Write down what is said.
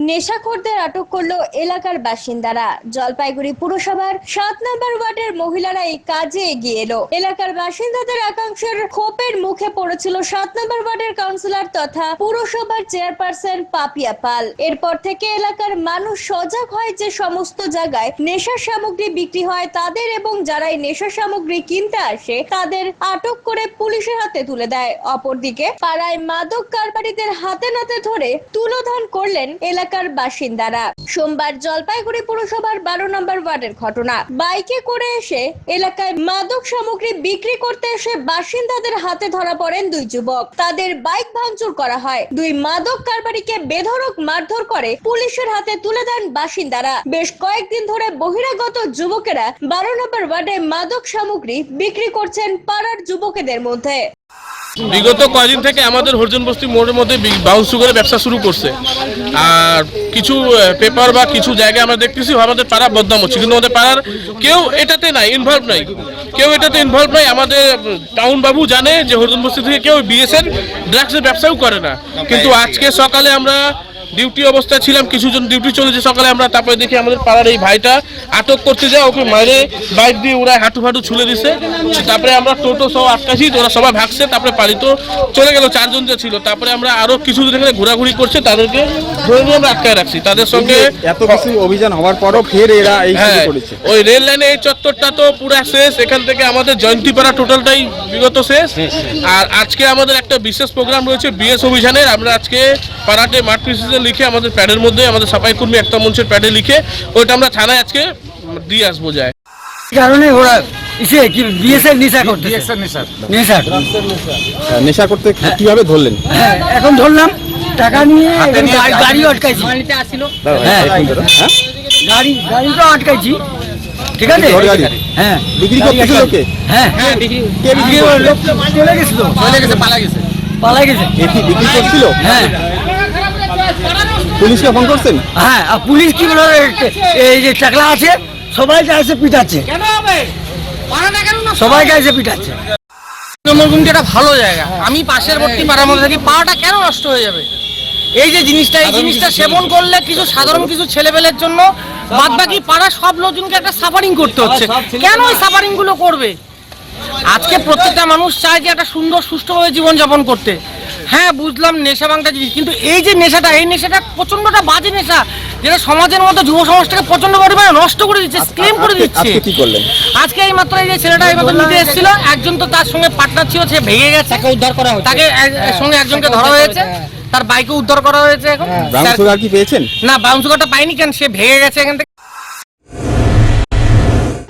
নেশাখোরদের আটক করল এলাকার বাসিন্দারা। জলপাইগুড়ি পুরসভার সাত নম্বর ওয়ার্ডের মহিলারা এই কাজে এগিয়ে এলো। এলাকার বাসিন্দাদের একাংশের ক্ষোভের মুখে পড়েছিল সাত নম্বর ওয়ার্ডের কাউন্সিলর তথা পুরসভার চেয়ারপারসন পাপিয়া পাল। এরপর থেকে এলাকার মানুষ সজাগ হয় যে সমস্ত জায়গায় নেশার সামগ্রী বিক্রি হয় তাদের এবং যারা এই নেশার সামগ্রী কিনতে আসে তাদের আটক করে পুলিশের হাতে তুলে দেয়। অপরদিকে পাড়ায় মাদক কারবারিদের হাতে নাতে ধরে তুলোধন করলেন এলাকার বাসিন্দারা। সোমবার জলপাইগুড়ি পুরসভার বারো নম্বর ওয়ার্ডের ঘটনা। বাইকে করে এসে এলাকায় মাদক সামগ্রী বিক্রি করতে এসে বাসিন্দাদের হাতে ধরা পড়েন দুই যুবক। তাদের বাইক ভাঙচুর করা হয়। দুই মাদক কারবারিকে বেধড়ক মারধর করে পুলিশের হাতে তুলে দেন বাসিন্দারা। বেশ কয়েকদিন ধরে বহিরাগত যুবকেরা বারো নম্বর ওয়ার্ডে মাদক সামগ্রী বিক্রি করছেন পাড়ার যুবকেদের মধ্যে। বিগত কয়েকদিন থেকে আমাদের হরিজন বস্তি মোড়ের মধ্যে বাউন্স সুগারের ব্যবসা শুরু করছে। আর কিছু পেপার বা কিছু জায়গায় আমরা দেখতেছি, আমাদের পাড়া বদনাম হচ্ছে। কিন্তু আমাদের পাড়ার কেউ এটাতে নাই ইনভলভ নাই। কেউ এটাতে ইনভলভ নাই। আমাদের টাউন বাবু জানে যে হরিজন বস্তি থেকে কেউ বিএসএন ড্রাগসের ব্যবসাও করে না। কিন্তু আজকে সকালে আমরা ডিউটি অবস্থায় ছিলাম কিছুজন ডিউটি চলেছে সকালে আমরা তারপরে দেখি আমাদের পাড়ার এই ভাইটা আটক করতে যায় ওকে মারে বাইক দিয়ে ওরা হাঁটু ফাটু ছুলে দিছে। তারপরে আমরা টোটো সব আটকাছি ওরা সবাই ভাগছে তারপরে পালিত চলে গেল চারজন যে ছিল। তারপরে আমরা আরও কিছুদিন এখানে ঘোরাঘুরি করছে তাদেরকে ধরে নিয়ে আমরা আটকায় রাখছি। তাদের সঙ্গে এত কিছু অভিযান হওয়ার পরও ফের এরা এই হ্যাঁ করেছে। ওই রেল লাইনে এই চত্বরটা তো পুরো শেষ এখান থেকে আমাদের জয়ন্তীপাড়া টোটালটাই বিগত শেষ। আর আজকে আমাদের একটা বিশেষ প্রোগ্রাম রয়েছে বিএস অভিযানের আমরা আজকে পাড়াতে মাঠ প্রিসিশন লিখে আমাদের প্যাডের মধ্যে আমাদের সাফাই কর্মী একটা মঞ্চের প্যাডে লিখে ওইটা আমরা থানায় আজকে দিয়ে আসব যায়। কারণে ওরা ইসে কি বিএসএর নেশা করতে নেশা। নেশা। করতে কীভাবে ধরলেন? হ্যাঁ এখন ধরলাম টাকা নিয়ে গাড়ি- আটকাইছি। হ্যাঁ। হ্যাঁ? গাড়ি আটকাইছি। ঠিক আছে? হ্যাঁ। বিক্রি করতেছিল কে হ্যাঁ। কে বিক্রি বিক্রি করে লোক চলে গেছিল চলে গেছে পালা গেছে। পালা গেছে। বিক্রি করছিল? হ্যাঁ। পুলিশকে ফোন করছেন? হ্যাঁ আর পুলিশ কি বলে এই যে টাকলা আছে সবাইকে এসে পিটাচ্ছে। সবাইকে এসে পিটাচ্ছে। নম্বর গুমটি একটা ভালো জায়গা। আমি পাশের বর্তী পাড়ার মধ্যে থাকি পাড়াটা কেন নষ্ট হয়ে যাবে? এই যে জিনিসটা এই জিনিসটা সেবন করলে কিছু সাধারণ কিছু ছেলেপেলের জন্য বাদ বাকি পাড়ার সব লোকজনকে একটা সাফারিং করতে হচ্ছে। কেন ওই সাফারিংগুলো করবে? আজকে প্রত্যেকটা মানুষ চায় যে একটা সুন্দর সুষ্ঠুভাবে জীবনযাপন করতে। হ্যাঁ বুঝলাম নেশা ভাঙটা জিনিস। কিন্তু এই যে নেশাটা এই নেশাটা প্রচন্ডটা বাজে নেশা যেটা সমাজের মতো যুব সমাজটাকে প্রচণ্ড পরিমাণে নষ্ট করে দিচ্ছে স্ক্লেম করে আজকে- দিচ্ছে। আজকে কি করলেন? আজকে এই মাত্র এই যে ছেলেটা এই মাত্র নিতে এসেছিল একজন তো তার সঙ্গে পার্টনার ছিল সে ভেঙে গেছে। তাকে উদ্ধার করা হয়েছে। তাকে এক- সঙ্গে একজনকে ধরা হয়েছে তার বাইকে উদ্ধার করা হয়েছে এখন। ব্রাউন সুগার কি পেয়েছেন? না সুগারটা পাইনি কেন সে ভেঙে গেছে এখান থেকে।